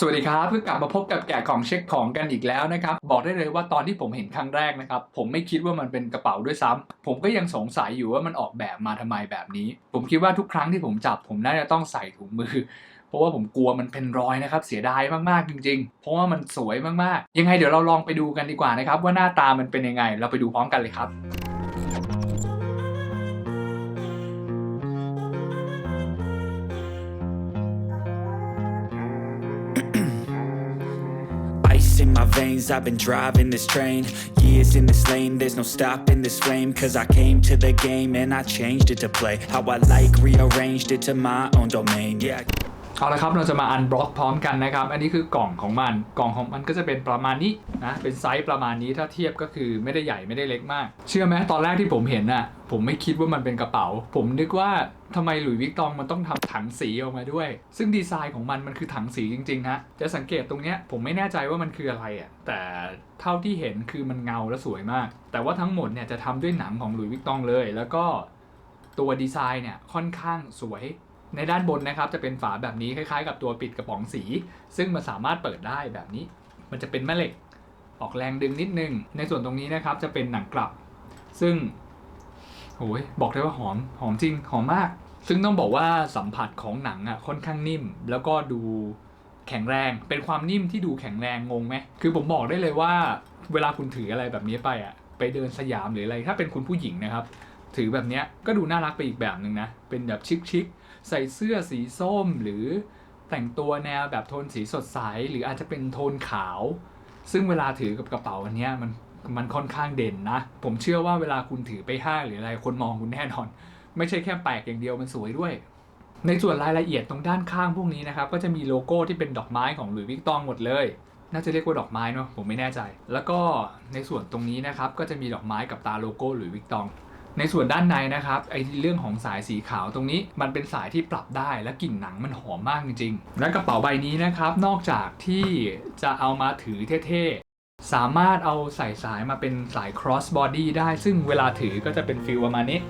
สวัสดีครับเพิ่งกลับมาพบกับแกะของเช็คของกันอีกแล้วนะครับ บอกได้เลยว่าตอนที่ผมเห็นครั้งแรกนะครับ ผมไม่คิดว่ามันเป็นกระเป๋าด้วยซ้ำผมก็ยังสงสัยอยู่ว่ามันออกแบบมาทำไมแบบนี้ ผมคิดว่าทุกครั้งที่ผมจับผมน่าจะต้องใส่ถุงมือ เพราะว่าผมกลัวมันเป็นรอยนะครับ เสียดายมากๆจริง ๆ เพราะว่ามันสวยมากๆ ยังไงเดี๋ยวเราลองไปดูกันดีกว่านะครับ ว่าหน้าตามันเป็นยังไง เราไปดูพร้อมกันเลยครับ In my veins, I've been driving this train. Years in this lane, there's no stopping this flame. Cause I came to the game and I changed it to play. How I like, rearranged it to my own domain. Yeah. เอาละครับเราจะมาอันบล็อกพร้อมกันนะครับ อันนี้คือกล่องของมัน กล่องของมันก็จะเป็นประมาณนี้นะ เป็นไซส์ประมาณนี้ถ้าเทียบก็คือไม่ได้ใหญ่ไม่ได้เล็กมาก เชื่อไหมตอนแรกที่ผมเห็นน่ะ ผมไม่คิดว่ามันเป็นกระเป๋า ผมนึกว่าทำไมหลุยส์วิกตองมันต้องทำถังสีออกมาด้วย ซึ่งดีไซน์ของมันมันคือถังสีจริงๆนะจะสังเกตตรงเนี้ยผมไม่แน่ใจว่ามันคืออะไรอะแต่เท่าที่เห็นคือมันเงาและสวยมาก แต่ว่าทั้งหมดเนี่ยจะทำด้วยหนังของหลุยส์วิกตองเลย แล้วก็ตัวดีไซน์เนี่ยค่อนข้างสวย ในด้านบนนะครับจะเป็นฝาแบบนี้คล้ายๆ กับตัวปิดกระป๋องสี ซึ่งมันสามารถเปิดได้แบบนี้ มันจะเป็นแม่เหล็ก ออกแรงดึงนิดนึง ในส่วนตรงนี้นะครับจะเป็นหนังกลับ ซึ่งโอ้ยบอกได้ว่าหอมหอมจริงหอมมาก ซึ่งต้องบอกว่าสัมผัสของหนังอะค่อนข้างนิ่ม แล้วก็ดูแข็งแรงเป็นความนิ่มที่ดูแข็งแรงงงไหมคือผมบอกได้เลยว่า เวลาคุณถืออะไรแบบนี้ไปอะไปเดินสยามหรืออะไร ถ้าเป็นคุณผู้หญิงนะครับ ถือแบบเนี้ยก็ดูน่ารักไปอีกแบบหนึ่งนะเป็นแบบชิคๆ ใส่เสื้อสีส้มหรือแต่งตัวแนวแบบโทนสีสดใส หรืออาจจะเป็นโทนขาว ซึ่งเวลาถือกับกระเป๋าอันนี้มันมันค่อนข้างเด่นนะ ผมเชื่อว่าเวลาคุณถือไปห้างหรืออะไรคนมองคุณแน่นอน ไม่ใช่แค่แปลกอย่างเดียวมันสวยด้วย ในส่วนรายละเอียดตรงด้านข้างพวกนี้นะครับ ก็จะมีโลโก้ที่เป็นดอกไม้ของหลุยส์วิกตองหมดเลย น่าจะเรียกว่าดอกไม้เนาะผมไม่แน่ใจ แล้วก็ในส่วนตรงนี้นะครับก็จะมีดอกไม้กับตาโลโก้หลุยส์วิกตอง ในส่วนด้านในนะครับไอเรื่องของสายสีขาวตรงนี้ มันเป็นสายที่ปรับได้และกลิ่นหนังมันหอมมากจริงๆ และกระเป๋าใบนี้นะครับนอกจากที่จะเอามาถือเท่ๆ สามารถเอาใส่สายมาเป็นสาย cross body ได้ซึ่งเวลาถือก็จะเป็นฟิลประมาณนี้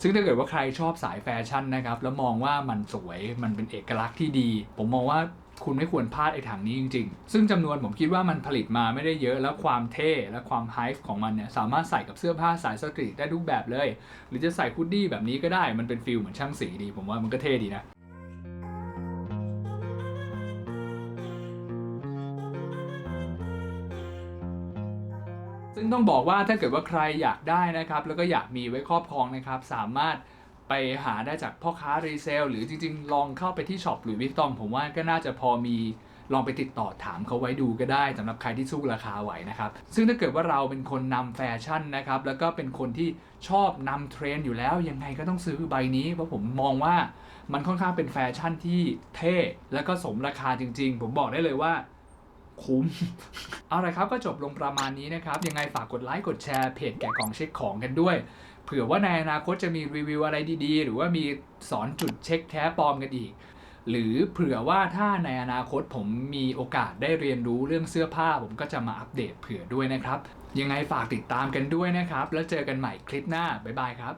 ซึ่งถ้าเกิดว่าใครชอบสายแฟชั่นนะครับ แล้วมองว่ามันสวยมันเป็นเอกลักษณ์ที่ดี ผมมองว่าคุณไม่ควรพลาดไอ้ถังนี้จริง ๆ ซึ่งจำนวนผมคิดว่ามันผลิตมาไม่ได้เยอะแล้วความเท่และความไฮฟ์ของมันเนี่ยสามารถใส่กับเสื้อผ้าสายสตรีทได้ทุกแบบเลย หรือจะใส่คุดดี้แบบนี้ก็ได้มันเป็นฟิลเหมือนช่างสีดี ผมว่ามันก็เท่ดีนะ ซึ่งต้องบอกว่าถ้าเกิดว่าใครอยากได้นะครับ แล้วก็อยากมีไว้ครอบครองนะครับ สามารถไปหาได้จากพ่อค้ารีเซลหรือจริง ๆ ลองเข้าไปที่ช็อปหรือวิกตอง ผมว่าก็น่าจะพอมีลองไปติดต่อถามเขาไว้ดูก็ได้สำหรับใครที่สู้ราคาไหวนะครับ ซึ่งถ้าเกิดว่าเราเป็นคนนำแฟชั่นนะครับ แล้วก็เป็นคนที่ชอบนำเทรนด์อยู่แล้ว ยังไงก็ต้องซื้อใบนี้เพราะผมมองว่ามันค่อนข้างเป็นแฟชั่นที่เท่ แล้วก็สมราคาจริง ๆ ผมบอกได้เลยว่า คุ้ม เอาละครับก็จบลงประมาณนี้นะครับ ยังไงฝากกดไลค์กดแชร์เพจแกะกล่องเช็คของกันด้วย เผื่อว่าในอนาคตจะมีรีวิวอะไรดีๆ หรือว่ามีสอนจุดเช็คแท้ปลอมกันอีก หรือเผื่อว่าถ้าในอนาคตผมมีโอกาสได้เรียนรู้เรื่องเสื้อผ้า ผมก็จะมาอัปเดตเผื่อด้วยนะครับ ยังไงฝากติดตามกันด้วยนะครับ แล้วเจอกันใหม่คลิปหน้าบ๊ายบายครับ